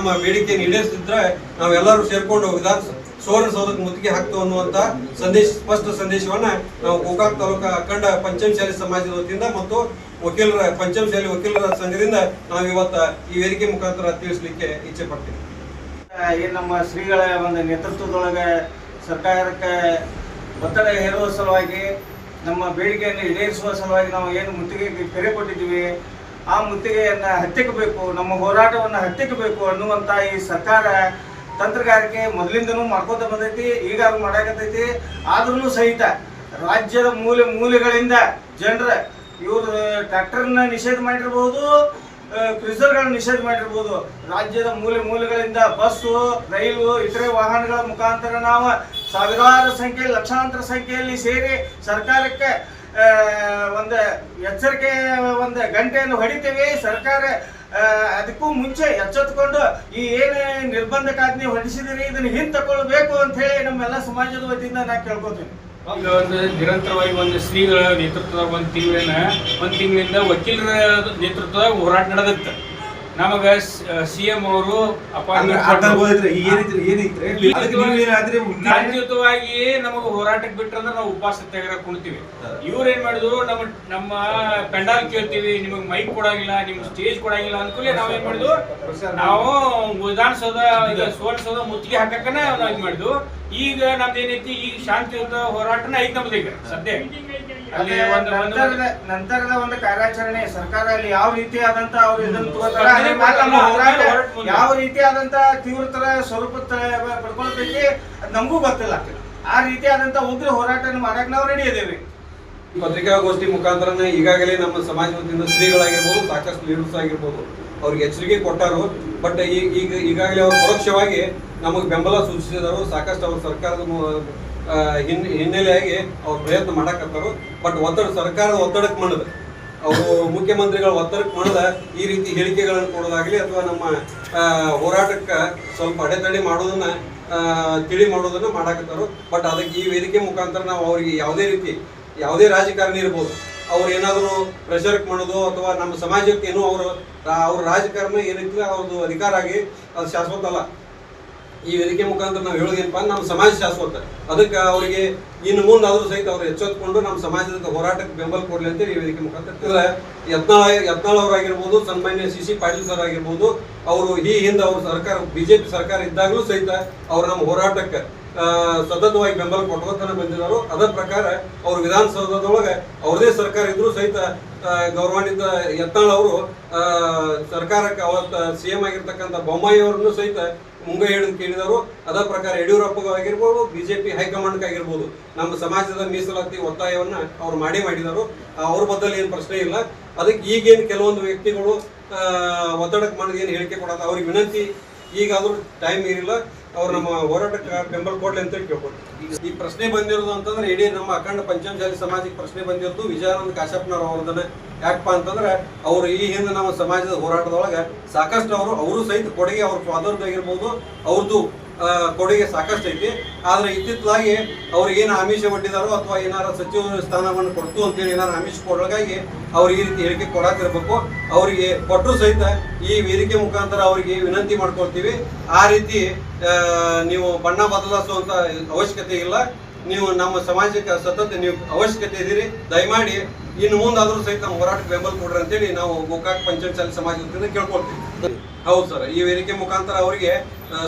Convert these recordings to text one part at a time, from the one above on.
ನಮ್ಮ ಬೇಡಿಕೆಯನ್ನು ಈಡೇರಿಸಿದ್ರೆ ನಾವೆಲ್ಲರೂ ಸೇರ್ಕೊಂಡು ವಿಧಾನ ಸುವರ್ಣಸೌಧಕ್ಕೆ ಮುತ್ತಿಗೆ ಹಾಕ್ತು ಅನ್ನುವಂತ ಸಂದೇಶ, ಸ್ಪಷ್ಟ ಸಂದೇಶವನ್ನ ನಾವು ಗೋಕಾಕ್ ತಾಲೂಕು ಅಖಂಡ ಪಂಚಮಶಾಲಿ ಸಮಾಜದ ವತಿಯಿಂದ ಮತ್ತು ವಕೀಲರ ಪಂಚಮಶಾಲಿ ವಕೀಲರ ಸಂಘದಿಂದ ನಾವು ಇವತ್ತು ಈ ವೇದಿಕೆ ಮುಖಾಂತರ ತಿಳಿಸ್ಲಿಕ್ಕೆ ಇಚ್ಛೆ ಪಡ್ತೀವಿ ಏನು ನಮ್ಮ ಶ್ರೀಗಳ ಒಂದು ನೇತೃತ್ವದೊಳಗೆ ಸರ್ಕಾರಕ್ಕೆ ಒತ್ತಡ ಹೇರುವ ಸಲುವಾಗಿ ನಮ್ಮ ಬೇಡಿಕೆಯನ್ನು ಈಡೇರಿಸುವ ಸಲುವಾಗಿ ನಾವು ಏನು ಮುತ್ತಿಗೆ ಕರೆ ಕೊಟ್ಟಿದ್ದೀವಿ ಆ ಮುತ್ತಿಗೆಯನ್ನು ಹತ್ತಿಕ್ಕಬೇಕು ನಮ್ಮ ಹೋರಾಟವನ್ನು ಹತ್ತಿಕ್ಕಬೇಕು ಅನ್ನುವಂಥ ಈ ಸರ್ಕಾರ ತಂತ್ರಗಾರಿಕೆ ಮೊದಲಿಂದನೂ ಮಾಡ್ಕೋತ ಬಂದೈತಿ ಈಗ ಅದು ಮಾಡಾಕತ್ತೈತಿ. ಆದ್ರೂ ಸಹಿತ ರಾಜ್ಯದ ಮೂಲೆ ಮೂಲೆಗಳಿಂದ ಜನರ ಇವರು ಟ್ರ್ಯಾಕ್ಟರ್ನ ನಿಷೇಧ ಮಾಡಿರ್ಬೋದು ಕ್ರಿಸರ್ಗಳನ್ನ ನಿಷೇಧ ಮಾಡಿರ್ಬೋದು. ರಾಜ್ಯದ ಮೂಲೆ ಮೂಲೆಗಳಿಂದ ಬಸ್ಸು, ರೈಲು, ಇತರೆ ವಾಹನಗಳ ಮುಖಾಂತರ ನಾವು ಸಾವಿರಾರು ಸಂಖ್ಯೆ ಲಕ್ಷಾಂತರ ಸಂಖ್ಯೆಯಲ್ಲಿ ಸೇರಿ ಸರ್ಕಾರಕ್ಕೆ ಒಂದು ಎಚ್ಚರಿಕೆ, ಒಂದು ಗಂಟೆಯನ್ನು ಹೊಡಿತೇವೆ. ಸರ್ಕಾರ ಅದಕ್ಕೂ ಮುಂಚೆ ಎಚ್ಚೆತ್ಕೊಂಡು ಈ ಏನು ನಿರ್ಬಂಧಕಾಜ್ಞೆ ಹೊರಡಿಸಿದಿರಿ ಇದನ್ನು ಹಿಂತಕೊಳ್ಬೇಕು ಅಂತ ಹೇಳಿ ನಮ್ಮೆಲ್ಲ ಸಮಾಜದ ವತಿಯಿಂದ ನಾ ಕೇಳ್ಕೊತೀನಿ. ಒಂದು ನಿರಂತರವಾಗಿ ಒಂದು ಶ್ರೀಗಳ ನೇತೃತ್ವದಾಗ ಒಂದು ತಿಂಗಳಿನ, ಒಂದು ತಿಂಗಳಿಂದ ವಕೀಲರ ನೇತೃತ್ವದಾಗ ಹೋರಾಟ ನಡೆದತ್ತ. ನಮಗ ಸಿ ಎಂ ಅವರು ಶಾಂತಿಯುತವಾಗಿ ನಮಗೆ ಹೋರಾಟಕ್ಕೆ ಬಿಟ್ರಂದ್ರೆ ನಾವು ಉಪವಾಸ ಸತ್ಯಾಗ್ರಹ ಕುಣ್ತೀವಿ ಇವ್ರು ಏನ್ ಮಾಡಿದ್ರು ನಮ್ಮ ನಮ್ಮ ಪೆಂಡಾಲ್ ಕೇಳ್ತೀವಿ ನಿಮಗೆ ಮೈಕ್ ಕೊಡಂಗಿಲ್ಲ ನಿಮ್ಗೆ ಸ್ಟೇಜ್ ಕೊಡಂಗಿಲ್ಲ ಅನ್ಕೂಲೆ ನಾವ್ ಏನ್ ಮಾಡಿದ್ವು ನಾವು ವಿಧಾನಸೌಧ ಸುವರ್ಣಸೌಧ ಮುತ್ತಿಗೆ ಹಾಕಕ್ಕನ ನಾವು ಇದು ಮಾಡಿದ್ವು. ಈಗ ನಮ್ದೇನೈತಿ ಈಗ ಶಾಂತಿಯುತ ಹೋರಾಟನ ಐತ ನಮ್ದು ಈಗ ಸದ್ಯ. ಅಲ್ಲಿ ಒಂದು ನಂತರದ ನಂತರದ ಒಂದು ಕಾರ್ಯಾಚರಣೆ ಸರ್ಕಾರ ಅಲ್ಲಿ ಯಾವ ರೀತಿಯಾದಂತ ಅವರು ಇದನ್ನ ಯಾವ ರೀತಿಯಾದಂತ ತೀವ್ರತರ ಸ್ವರೂಪ ಪಡ್ಕೊಳ್ಬೇಕು ಪಡ್ಕೊಳ್ತೈತಿ ನಮಗೂ ಗೊತ್ತಿಲ್ಲ. ಆ ರೀತಿಯಾದಂತ ಉಗ್ರ ಹೋರಾಟ ಮಾಡಕ್ ನಾವು ರೆಡಿ ಇದೇವಿ. ಪತ್ರಿಕಾಗೋಷ್ಠಿ ಮುಖಾಂತರನೇ ಈಗಾಗಲೇ ನಮ್ಮ ಸಮಾಜ ವತಿಯಿಂದ ಶ್ರೀಗಳಾಗಿರ್ಬೋದು ಸಾಕಷ್ಟು ಲೀಡರ್ಸ್ ಆಗಿರ್ಬೋದು ಅವ್ರಿಗೆ ಎಚ್ಚರಿಕೆ ಕೊಟ್ಟಾರು. ಬಟ್ ಈಗ ಈಗಾಗಲೇ ಅವರು ಪರೋಕ್ಷವಾಗಿ ನಮಗೆ ಬೆಂಬಲ ಸೂಚಿಸಿದರು. ಸಾಕಷ್ಟು ಅವರು ಸರ್ಕಾರದ ಹಿನ್, ಹಿನ್ನೆಲೆಯಾಗಿ ಅವ್ರು ಪ್ರಯತ್ನ ಮಾಡಕತ್ತಾರು. ಬಟ್ ಒತ್ತಡ, ಸರ್ಕಾರದ ಒತ್ತಡಕ್ಕೆ ಮಣದ. ಅವರು ಮುಖ್ಯಮಂತ್ರಿಗಳ ಒತ್ತಡಕ್ಕೆ ಮಣದ ಈ ರೀತಿ ಹೇಳಿಕೆಗಳನ್ನು ಕೊಡೋದಾಗಲಿ ಅಥವಾ ನಮ್ಮ ಹೋರಾಟಕ್ಕೆ ಸ್ವಲ್ಪ ಅಡೆತಡೆ ಮಾಡೋದನ್ನ ತಿಳಿ ಮಾಡೋದನ್ನ ಮಾಡಾಕತ್ತಾರು. ಬಟ್ ಅದಕ್ಕೆ ಈ ವೇದಿಕೆ ಮುಖಾಂತರ ನಾವು ಅವರಿಗೆ ಯಾವುದೇ ರೀತಿ, ಯಾವುದೇ ರಾಜಕಾರಣಿ ಇರ್ಬೋದು, ಅವ್ರು ಏನಾದರೂ ಪ್ರೆಷರ್ ಮಾಡೋದು ಅಥವಾ ನಮ್ಮ ಸಮಾಜಕ್ಕೆ ಏನೋ ಅವರು ಅವ್ರ ರಾಜಕಾರಣ ಏನೈತಿಲ್ಲ ಅವ್ರದ್ದು ಅಧಿಕಾರ ಆಗಿ ಅದು ಶಾಶ್ವತ ಅಲ್ಲ. ಈ ವೇದಿಕೆ ಮುಖಾಂತರ ನಾವು ಹೇಳೋದೇನಪ್ಪ ನಮ್ಮ ಸಮಾಜ ಶಾಶ್ವತ. ಅದಕ್ಕೆ ಅವರಿಗೆ ಇನ್ನು ಮುಂದೆ ಆದರೂ ಸಹಿತ ಅವ್ರು ಎಚ್ಚೆತ್ಕೊಂಡು ನಮ್ಮ ಸಮಾಜದ ಹೋರಾಟಕ್ಕೆ ಬೆಂಬಲ ಕೊಡ್ಲಿ ಅಂತ ಈ ವೇದಿಕೆ ಮುಖಾಂತರ ಅಂದ್ರೆ ಯತ್ನಾಳ ಯತ್ನಾಳ್ ಅವರಾಗಿರ್ಬೋದು, ಸನ್ಮಾನ್ಯ ಸಿ ಸಿ ಪಾಟೀಲ್ ಸರ್ ಆಗಿರ್ಬೋದು, ಅವರು ಈ ಹಿಂದೆ ಅವ್ರ ಸರ್ಕಾರ, ಬಿಜೆಪಿ ಸರ್ಕಾರ ಇದ್ದಾಗಲೂ ಸಹಿತ ಅವ್ರು ನಮ್ಮ ಹೋರಾಟಕ್ಕೆ ಸತತವಾಗಿ ಬೆಂಬಲ ಕೊಟ್ಕೋತಾನೆ ಬಂದಿದ್ದಾರೆ ಅದರ ಪ್ರಕಾರ ಅವರು ವಿಧಾನಸೌಧದೊಳಗೆ ಅವ್ರದೇ ಸರ್ಕಾರ ಇದ್ರೂ ಸಹಿತ ಗೌರವಾನ್ವಿತ ಯತ್ನಾಳ್ ಅವರು ಸರ್ಕಾರಕ್ಕೆ ಅವತ್ತ ಸಿ ಎಂ ಆಗಿರ್ತಕ್ಕಂಥ ಬೊಮ್ಮಾಯಿ ಅವರನ್ನು ಸಹಿತ ಮುಂಗೈ ಹೇಳಿದ್ ಕೇಳಿದರು ಅದರ ಪ್ರಕಾರ ಯಡಿಯೂರಪ್ಪ ಆಗಿರ್ಬೋದು, ಬಿಜೆಪಿ ಹೈಕಮಾಂಡ್ ಆಗಿರ್ಬೋದು. ನಮ್ಮ ಸಮಾಜದ ಮೀಸಲಾತಿ ಒತ್ತಾಯವನ್ನ ಅವ್ರು ಮಾಡಿ ಮಾಡಿದರು. ಅವ್ರ ಬದ್ದಲ್ಲಿ ಏನು ಪ್ರಶ್ನೆ ಇಲ್ಲ. ಅದಕ್ಕೆ ಈಗೇನು ಕೆಲವೊಂದು ವ್ಯಕ್ತಿಗಳು ಒತ್ತಡಕ್ಕೆ ಮಾಡಿದ ಏನು ಹೇಳಿಕೆ ಕೊಡೋದು ಅವ್ರಿಗೆ ವಿನಂತಿ, ಈಗಾದರೂ ಟೈಮ್ ಇರಿಲ್ಲ ಅವ್ರು ನಮ್ಮ ಹೋರಾಟಕ್ಕೆ ಬೆಂಬಲ ಕೊಡ್ಲಿ ಅಂತ ಕೇಳ್ಕೊಡ್ತೀವಿ ಈ ಪ್ರಶ್ನೆ ಬಂದಿರೋದು ಅಂತಂದ್ರೆ ಇಡೀ ನಮ್ಮ ಅಖಂಡ ಪಂಚಮಶಾಲಿ ಸಮಾಜಕ್ಕೆ ಪ್ರಶ್ನೆ ಬಂದಿರೋದು ವಿಜಯಾನಂದ ಕಾಶಪ್ಪನವರು ಅವ್ರದನ್ನ ಯಾಕಪ್ಪ ಅಂತಂದ್ರೆ ಅವರು ಈ ಹಿಂದೆ ನಮ್ಮ ಸಮಾಜದ ಹೋರಾಟದೊಳಗೆ ಸಾಕಷ್ಟು ಅವರು ಅವರು ಸಹಿತ ಕೊಡುಗೆ ಅವ್ರ ಫಾದರ್ದು ಆಗಿರ್ಬೋದು ಅವ್ರದ್ದು ಕೊಡುಗೆ ಸಾಕಷ್ಟು ಐತಿ. ಆದ್ರೆ ಇತ್ತಿತ್ತಲಾಗಿ ಅವ್ರಿಗೆ ಏನು ಆಮಿಷ ಒಡ್ಡಿದಾರೋ ಅಥವಾ ಏನಾರ ಸಚಿವ ಸ್ಥಾನವನ್ನು ಕೊಡ್ತು ಅಂತೇಳಿ ಏನಾರು ಆಮಿಷ ಕೊಡೋಕ್ಕಾಗಿ ಅವ್ರಿಗೆ ಈ ರೀತಿ ಹೇಳಿಕೆ ಕೊಡಾಕಿರ್ಬೇಕು. ಅವರಿಗೆ ಕೊಟ್ಟರು ಸಹಿತ ಈ ವೇದಿಕೆ ಮುಖಾಂತರ ಅವರಿಗೆ ವಿನಂತಿ ಮಾಡ್ಕೊಳ್ತೀವಿ. ಆ ರೀತಿ ನೀವು ಬಣ್ಣ ಬದಲಾಯಿಸುವಂತ ಅವಶ್ಯಕತೆ ಇಲ್ಲ. ನೀವು ನಮ್ಮ ಸಮಾಜಕ್ಕೆ ಸತತ ನೀವು ಅವಶ್ಯಕತೆ ಇದೀರಿ ದಯಮಾಡಿ ಇನ್ನು ಮುಂದಾದರೂ ಸಹಿತ ನಮ್ಮ ಹೋರಾಟಕ್ಕೆ ಬೆಂಬಲ ಕೊಡ್ರಿ ಅಂತೇಳಿ ನಾವು ಗೋಕಾಕ್ ಪಂಚಾಯತ್ ಸಮಾಜದಿಂದ ಕೇಳ್ಕೊಳ್ತೀವಿ. ಹೌದು ಸರ್. ಈ ವೇದಿಕೆ ಮುಖಾಂತರ ಅವರಿಗೆ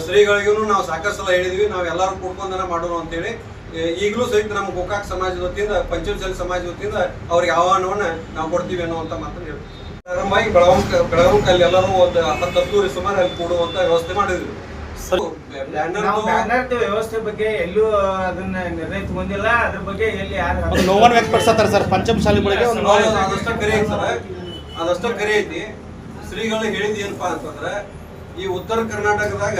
ಶ್ರೀಗಳಿಗೂ ನಾವು ಸಾಕಷ್ಟು ಸಲ ಹೇಳಿದ್ವಿ. ನಾವು ಎಲ್ಲರೂ ಕೂಡ್ಕೊಂಡನ ಮಾಡೋಣ ಅಂತೇಳಿ. ಹೇಳಿ ಈಗಲೂ ಸಹಿತ ನಮ್ಮ ಗೋಕಾಕ್ ಸಮಾಜದ ವತಿಯಿಂದ ಪಂಚಮಸಲಿ ಸಮಾಜ ವತಿಯಿಂದ ಅವ್ರಿಗೆ ಆಹ್ವಾನವನ್ನು ನಾವು ಕೊಡ್ತೀವಿ ಅನ್ನುವಂತ ಮಾತನ್ನು ಹೇಳ್ತೀವಿ. ಪ್ರಾರಂಭವಾಗಿ ಬೆಳವಂಕ ಬೆಳವಂಕಲ್ಲಿ ಎಲ್ಲರೂ ಒಂದು ಹತ್ತು ಹತ್ತೂರಿ ಸುಮಾರು ಅಲ್ಲಿ ಕೂಡುವಂತ ವ್ಯವಸ್ಥೆ ಬ್ಯಾನರ್ ವ್ಯವಸ್ಥೆ ಬಗ್ಗೆ ಎಲ್ಲೂ ಅದನ್ನ ನಿರ್ಣಯ ತಗೊಂಡಿಲ್ಲ. ಅದ್ರ ಬಗ್ಗೆ ಎಲ್ಲಿ ಯಾರು ನೋವನ್ನು ವ್ಯಕ್ತಪಡಿಸತ್ತಾರೆ ಸರ್. ಅದಷ್ಟ ಕರೆ ಐತಿ ಸರ್. ಅದಷ್ಟ ಕರೆ ಐತಿ. ಶ್ರೀಗಳು ಹೇಳಿದ ಏನಪ್ಪಾ ಅಂತಂದ್ರೆ, ಈ ಉತ್ತರ ಕರ್ನಾಟಕದಾಗ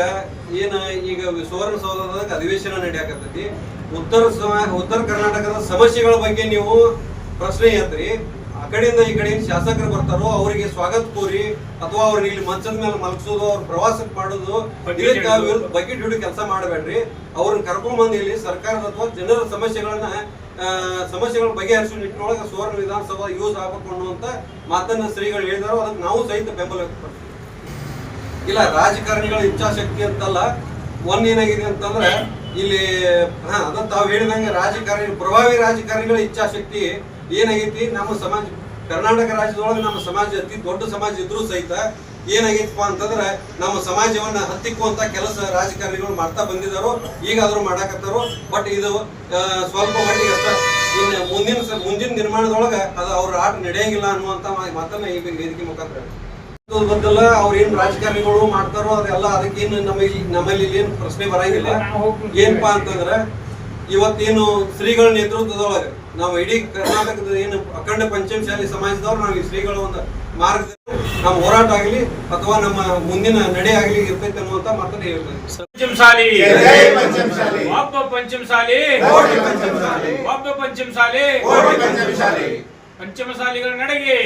ಏನ ಈಗ ಸುವರ್ಣ ಸೌಧದಾಗ ಅಧಿವೇಶನ ನಡೆಯಾಕತ್ತೈತಿ. ಉತ್ತರ ಉತ್ತರ ಕರ್ನಾಟಕದ ಸಮಸ್ಯೆಗಳ ಬಗ್ಗೆ ನೀವು ಪ್ರಶ್ನೆ ಎತ್ರಿ. ಆ ಕಡೆಯಿಂದ ಈ ಕಡೆಯಿಂದ ಶಾಸಕರು ಬರ್ತಾರೋ ಅವರಿಗೆ ಸ್ವಾಗತ ಕೋರಿ ಅಥವಾ ಅವ್ರಿಗೆ ಇಲ್ಲಿ ಮಂಚದ ಮೇಲೆ ಮಲಗಿಸೋದು ಅವ್ರ ಪ್ರವಾಸಕ್ಕೆ ಮಾಡೋದು ವಿರುದ್ಧ ಬಕೆಟ್ ಹಿಡಿದು ಕೆಲಸ ಮಾಡಬೇಡ್ರಿ. ಅವ್ರನ್ನ ಕರ್ಕೊಂಡ್ ಬಂದು ಇಲ್ಲಿ ಸರ್ಕಾರದ ಅಥವಾ ಜನರ ಸಮಸ್ಯೆಗಳನ್ನ ಸಮಸ್ಯೆಗಳನ್ನ ಸಮಸ್ಯೆಗಳ ಬಗೆಹರಿಸುವ ನಿಟ್ಟಿನೊಳಗೆ ಸುವರ್ಣ ವಿಧಾನಸಭಾ ಯೂಸ್ ಆಗಬೇಕು ಅನ್ನುವಂತ ಮಾತನ್ನ ಶ್ರೀಗಳು ಹೇಳಿದಾರೋ ಅದಕ್ಕೆ ನಾವು ಸಹಿತ ಬೆಂಬಲ ವ್ಯಕ್ತಪಡ್ತೀವಿ ಇಲ್ಲ ರಾಜಕಾರಣಿಗಳ ಇಚ್ಛಾಶಕ್ತಿ ಅಂತಲ್ಲ ಒಂದ್ ಏನಾಗಿದೆ ಅಂತಂದ್ರೆ ಇಲ್ಲಿ ಹಾ ಅದ ತಾವ್ ಹೇಳಿದಂಗೆ ರಾಜಕಾರಣಿ ಪ್ರಭಾವಿ ರಾಜಕಾರಣಿಗಳ ಇಚ್ಛಾಶಕ್ತಿ ಏನಾಗೈತಿ? ನಮ್ಮ ಸಮಾಜ ಕರ್ನಾಟಕ ರಾಜ್ಯದೊಳಗೆ ನಮ್ಮ ಸಮಾಜ ಅತಿ ದೊಡ್ಡ ಸಮಾಜ ಇದ್ರೂ ಸಹಿತ ಏನಾಗೈತಪ್ಪ ಅಂತಂದ್ರೆ ನಮ್ಮ ಸಮಾಜವನ್ನ ಹತ್ತಿಕ್ಕುವಂತ ಕೆಲಸ ರಾಜಕಾರಣಿಗಳು ಮಾಡ್ತಾ ಬಂದಿದ್ದಾರೋ ಈಗಾದ್ರೂ ಮಾಡಾಕತ್ತಾರೋ ಬಟ್ ಇದು ಸ್ವಲ್ಪ ಮಟ್ಟಿಗೆ ಅಷ್ಟ. ಇನ್ನು ಮುಂದಿನ ಮುಂದಿನ ನಿರ್ಮಾಣದೊಳಗೆ ಅದು ಅವ್ರ ಆಟ ನಡೆಯಂಗಿಲ್ಲ ಅನ್ನುವಂತ ಮಾತನ್ನ ಈ ವೇದಿಕೆ ಮುಖಾಂತರ ಬದಲ ಬದ್ದಲ್ಲ ಅವ್ರ ಏನ್ ರಾಜಕಾರಣಿಗಳು ಮಾಡ್ತಾರೋ ಅದೆಲ್ಲ ಅದಕ್ಕೇನು ನಮಗೆ ನಮ್ಮಲ್ಲಿ ಏನ್ ಪ್ರಶ್ನೆ ಬರಂಗಿಲ್ಲ. ಏನಪ್ಪಾ ಅಂತಂದ್ರ ಇವತ್ತೇನು ಶ್ರೀಗಳ ನೇತೃತ್ವದೊಳಗೆ ನಾವು ಇಡೀ ಕರ್ನಾಟಕದ ಏನು ಅಖಂಡ ಪಂಚಮಶಾಲಿ ಸಮಾಜದವ್ರು ನಾವು ಈ ಶ್ರೀಗಳ ಒಂದು ಮಾರ್ಗ ನಮ್ಮ ಹೋರಾಟ ಆಗಲಿ ಅಥವಾ ನಮ್ಮ ಮುಂದಿನ ನಡೆ ಆಗಲಿ ಇರ್ತೈತೆ ಅನ್ನುವಂತ ಮಾತನ್ನ ಹೇಳ್ತಾರೆ. ಒಬ್ಬ ಪಂಚಮಸಾಲಿ. ಪಂಚಮಸಾಲಿಗಳ ನಡೆಗೆ.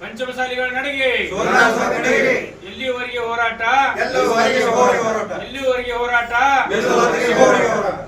ಪಂಚಮಸಾಲಿಗಳ ನಡೆಗೆ. ಎಲ್ಲಿವರೆಗೆ ಹೋರಾಟ? ಹೋರಾಟ? ಎಲ್ಲರಿಗೂ ಹೋರಾಟ.